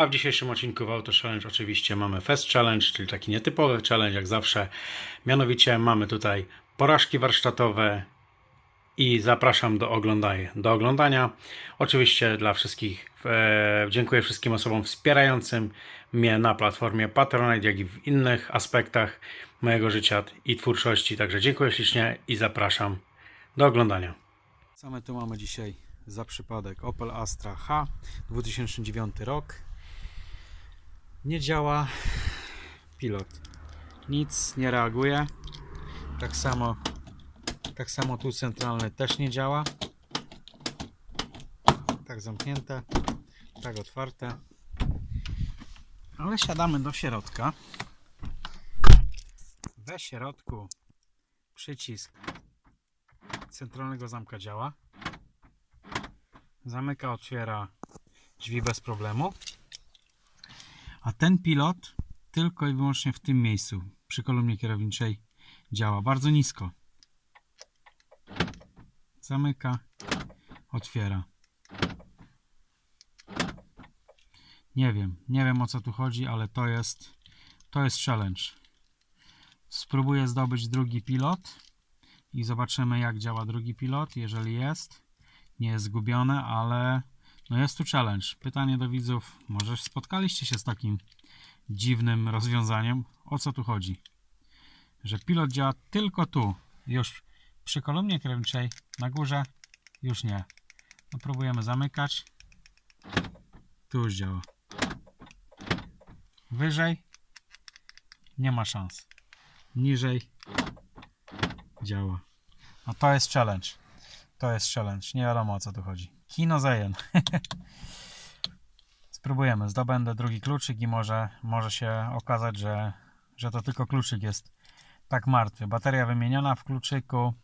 A w dzisiejszym odcinku w Auto Challenge oczywiście mamy Fest Challenge, czyli taki nietypowy challenge jak zawsze. Mianowicie mamy tutaj porażki warsztatowe i zapraszam do oglądania. Do oglądania. Oczywiście dla wszystkich e, dziękuję wszystkim osobom wspierającym mnie na platformie Patronite, jak i w innych aspektach mojego życia i twórczości. Także dziękuję ślicznie i zapraszam do oglądania. My tu mamy dzisiaj za przypadek? Opel Astra H, 2009 rok. Nie działa pilot. Nic nie reaguje. Tak samo tak samo tu centralny też nie działa. Tak zamknięte, tak otwarte. Ale siadamy do środka. We środku przycisk centralnego zamka działa. Zamyka, otwiera drzwi bez problemu. A ten pilot tylko i wyłącznie w tym miejscu przy kolumnie kierowniczej działa bardzo nisko. Zamyka, otwiera. Nie wiem, nie wiem o co tu chodzi, ale to jest to jest challenge. Spróbuję zdobyć drugi pilot i zobaczymy jak działa drugi pilot, jeżeli jest. Nie jest zgubione, ale no jest tu challenge. Pytanie do widzów, może spotkaliście się z takim dziwnym rozwiązaniem? O co tu chodzi? Że pilot działa tylko tu, już przy kolumnie kierowniczej na górze już nie. No próbujemy zamykać. Tu już działa. Wyżej nie ma szans. Niżej działa. No to jest challenge. To jest challenge. Nie wiadomo o co tu chodzi. Kino Zajen. Spróbujemy. Zdobędę drugi kluczyk i może, może się okazać, że, że to tylko kluczyk jest tak martwy. Bateria wymieniona w kluczyku.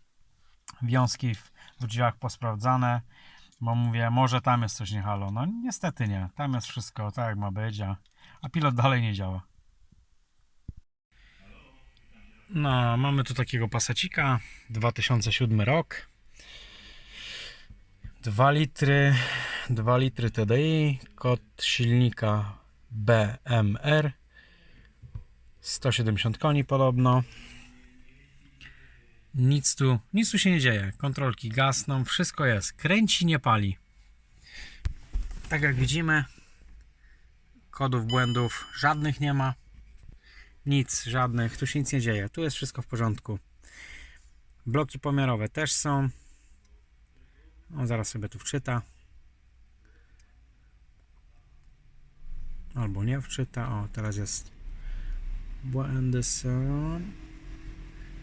Wiązki w, w drzwiach posprawdzane. Bo mówię, może tam jest coś nie halo. No niestety nie. Tam jest wszystko tak jak ma być, a, a pilot dalej nie działa. No, mamy tu takiego pasecika. 2007 rok. 2 litry, 2 litry TDI, kod silnika BMR, 170 koni podobno. Nic tu, nic tu się nie dzieje. Kontrolki gasną, wszystko jest. Kręci, nie pali. Tak jak widzimy, kodów błędów żadnych nie ma. Nic, żadnych, tu się nic nie dzieje. Tu jest wszystko w porządku. Bloki pomiarowe też są. On zaraz sobie tu wczyta. Albo nie wczyta. O, teraz jest błędy są.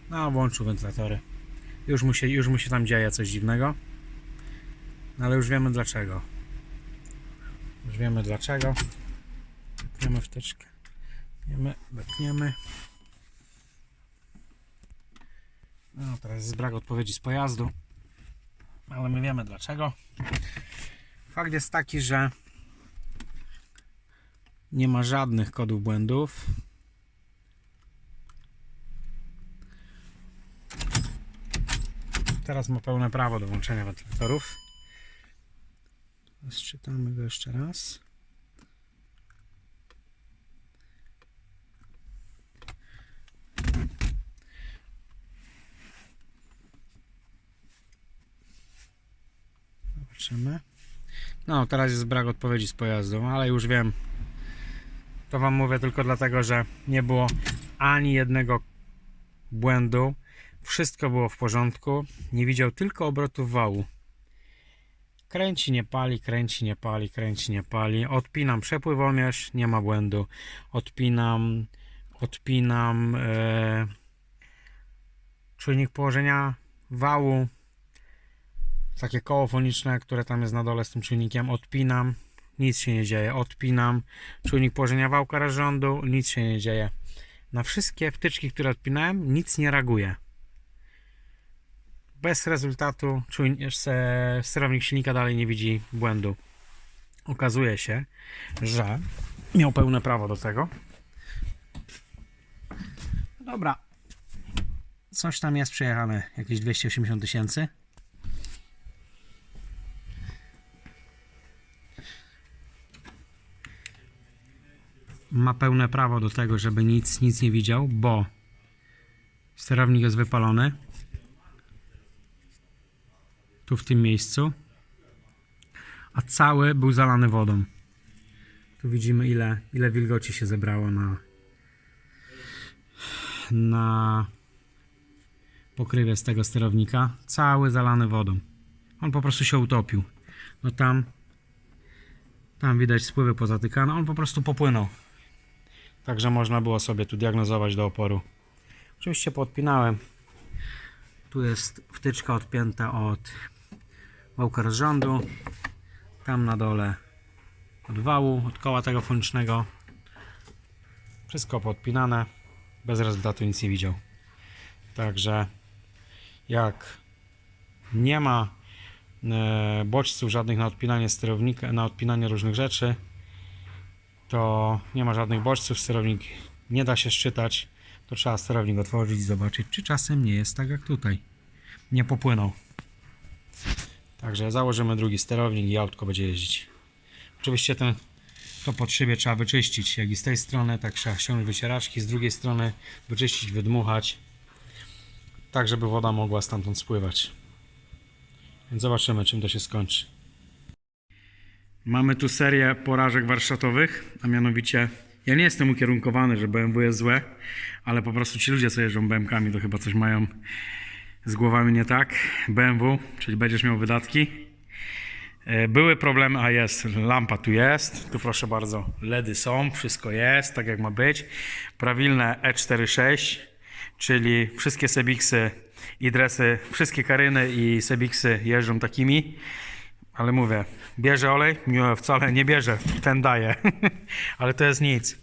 No, włączył wentylatory. Już mu, się, już mu się tam dzieje coś dziwnego. No, ale już wiemy dlaczego. Już wiemy dlaczego. Wepniemy wtyczkę. Wepniemy, wepniemy. No, teraz jest brak odpowiedzi z pojazdu ale my wiemy dlaczego. Fakt jest taki, że nie ma żadnych kodów błędów. Teraz ma pełne prawo do włączenia wentylatorów. Zczytamy go jeszcze raz. Zobaczymy. No, teraz jest brak odpowiedzi z pojazdu, ale już wiem. To Wam mówię tylko dlatego, że nie było ani jednego błędu. Wszystko było w porządku. Nie widział tylko obrotów wału. Kręci, nie pali, kręci, nie pali, kręci, nie pali. Odpinam przepływomierz, nie ma błędu. Odpinam, odpinam e, czujnik położenia wału, takie koło foniczne, które tam jest na dole z tym czujnikiem, odpinam, nic się nie dzieje, odpinam, czujnik położenia wałka rozrządu, nic się nie dzieje. Na wszystkie wtyczki, które odpinałem, nic nie reaguje. Bez rezultatu czujnik, sterownik silnika dalej nie widzi błędu. Okazuje się, że miał pełne prawo do tego. Dobra. Coś tam jest przejechane, jakieś 280 tysięcy. Ma pełne prawo do tego, żeby nic, nic nie widział, bo sterownik jest wypalony. Tu w tym miejscu. A cały był zalany wodą. Tu widzimy ile, ile wilgoci się zebrało na na pokrywie z tego sterownika. Cały zalany wodą. On po prostu się utopił. No tam tam widać spływy pozatykane. On po prostu popłynął. Także można było sobie tu diagnozować do oporu. Oczywiście podpinałem. Tu jest wtyczka odpięta od wałka rozrządu. Tam na dole od wału, od koła tego fonicznego. Wszystko podpinane. Bez rezultatu nic nie widział. Także jak nie ma e, bodźców żadnych na odpinanie sterownika, na odpinanie różnych rzeczy, to nie ma żadnych bodźców, sterownik nie da się szczytać, to trzeba sterownik otworzyć i zobaczyć, czy czasem nie jest tak jak tutaj. Nie popłynął. Także założymy drugi sterownik i autko będzie jeździć. Oczywiście ten, to pod szybie trzeba wyczyścić, jak i z tej strony, tak trzeba ściągnąć wycieraczki, z drugiej strony wyczyścić, wydmuchać, tak żeby woda mogła stamtąd spływać. Więc zobaczymy, czym to się skończy. Mamy tu serię porażek warsztatowych, a mianowicie ja nie jestem ukierunkowany, że BMW jest złe, ale po prostu ci ludzie, co jeżdżą BMKami, to chyba coś mają z głowami nie tak. BMW, czyli będziesz miał wydatki. E, Były problemy, a jest, lampa tu jest, tu proszę bardzo, LEDy są, wszystko jest, tak jak ma być. Prawilne E46, czyli wszystkie Sebixy i dresy, wszystkie Karyny i Sebixy jeżdżą takimi. Ale mówię, bierze olej? Nie, wcale nie bierze, ten daje. Ale to jest nic.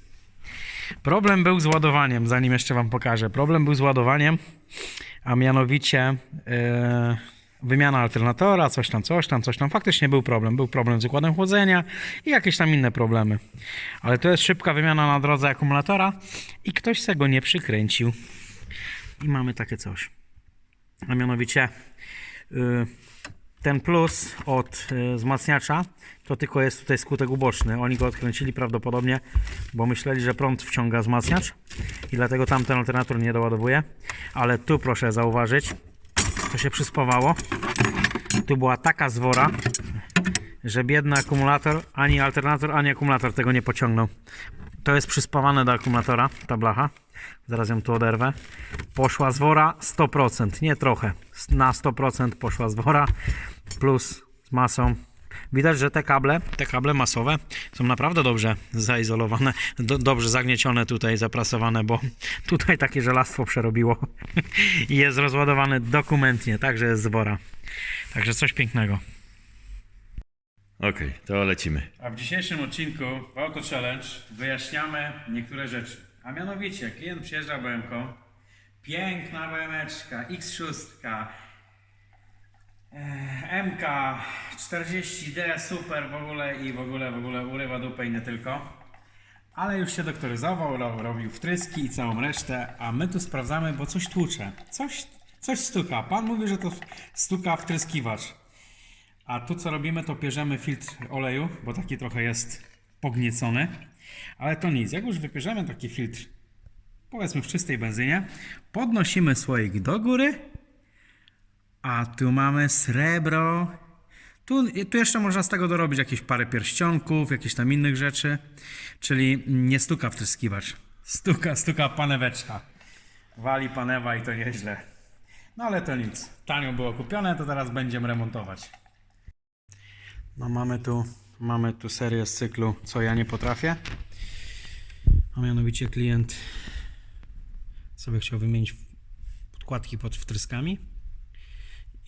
Problem był z ładowaniem, zanim jeszcze Wam pokażę. Problem był z ładowaniem, a mianowicie e, wymiana alternatora, coś tam, coś tam, coś tam. Faktycznie był problem. Był problem z układem chłodzenia i jakieś tam inne problemy. Ale to jest szybka wymiana na drodze akumulatora i ktoś se go nie przykręcił. I mamy takie coś. A mianowicie y, ten plus od y, wzmacniacza to tylko jest tutaj skutek uboczny. Oni go odkręcili prawdopodobnie, bo myśleli, że prąd wciąga wzmacniacz i dlatego tamten alternator nie doładowuje. Ale tu proszę zauważyć, to się przyspawało. Tu była taka zwora, że biedny akumulator, ani alternator, ani akumulator tego nie pociągnął. To jest przyspawane do akumulatora, ta blacha. Zaraz ją tu oderwę. Poszła zwora 100%, nie trochę. Na 100% poszła zwora plus z masą. Widać, że te kable, te kable masowe są naprawdę dobrze zaizolowane, do, dobrze zagniecione tutaj, zaprasowane, bo tutaj takie żelastwo przerobiło i jest rozładowany dokumentnie, także jest zwora. Także coś pięknego. Okej, to lecimy. A w dzisiejszym odcinku w Auto Challenge wyjaśniamy niektóre rzeczy. A mianowicie klient przyjeżdża BMK, piękna BMeczka, X6, e, MK 40D, super w ogóle i w ogóle, w ogóle urywa dupę i nie tylko. Ale już się doktoryzował, ro- robił wtryski i całą resztę, a my tu sprawdzamy, bo coś tłucze. Coś, coś stuka. Pan mówi, że to stuka wtryskiwacz. A tu co robimy, to pierzemy filtr oleju, bo taki trochę jest pogniecony. Ale to nic, jak już wypierzemy taki filtr, powiedzmy w czystej benzynie, podnosimy słoik do góry, a tu mamy srebro. Tu, tu jeszcze można z tego dorobić jakieś parę pierścionków, jakieś tam innych rzeczy. Czyli nie stuka wtryskiwacz. Stuka, stuka paneweczka. Wali panewa i to nieźle. No ale to nic. Tanio było kupione, to teraz będziemy remontować. No mamy tu, mamy tu serię z cyklu Co ja nie potrafię. A mianowicie klient sobie chciał wymienić podkładki pod wtryskami.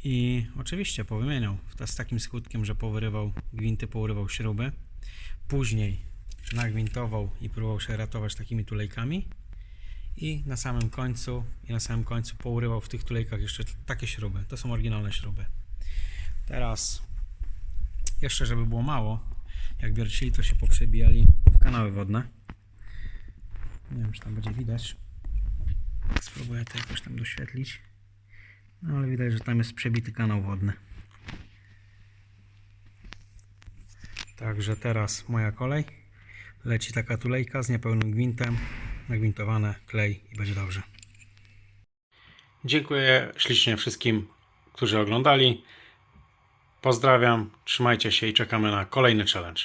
I oczywiście powymieniał. Z takim skutkiem, że powyrywał gwinty, pourywał śruby. Później nagwintował i próbował się ratować takimi tulejkami. I na samym końcu, i na samym końcu pourywał w tych tulejkach jeszcze takie śruby. To są oryginalne śruby. Teraz jeszcze, żeby było mało, jak wiercili, to się poprzebijali w kanały wodne. Nie wiem, czy tam będzie widać. Spróbuję to jakoś tam doświetlić. No ale widać, że tam jest przebity kanał wodny. Także teraz moja kolej. Leci taka tulejka z niepełnym gwintem, nagwintowane, klej i będzie dobrze. Dziękuję ślicznie wszystkim, którzy oglądali. Pozdrawiam, trzymajcie się i czekamy na kolejny challenge.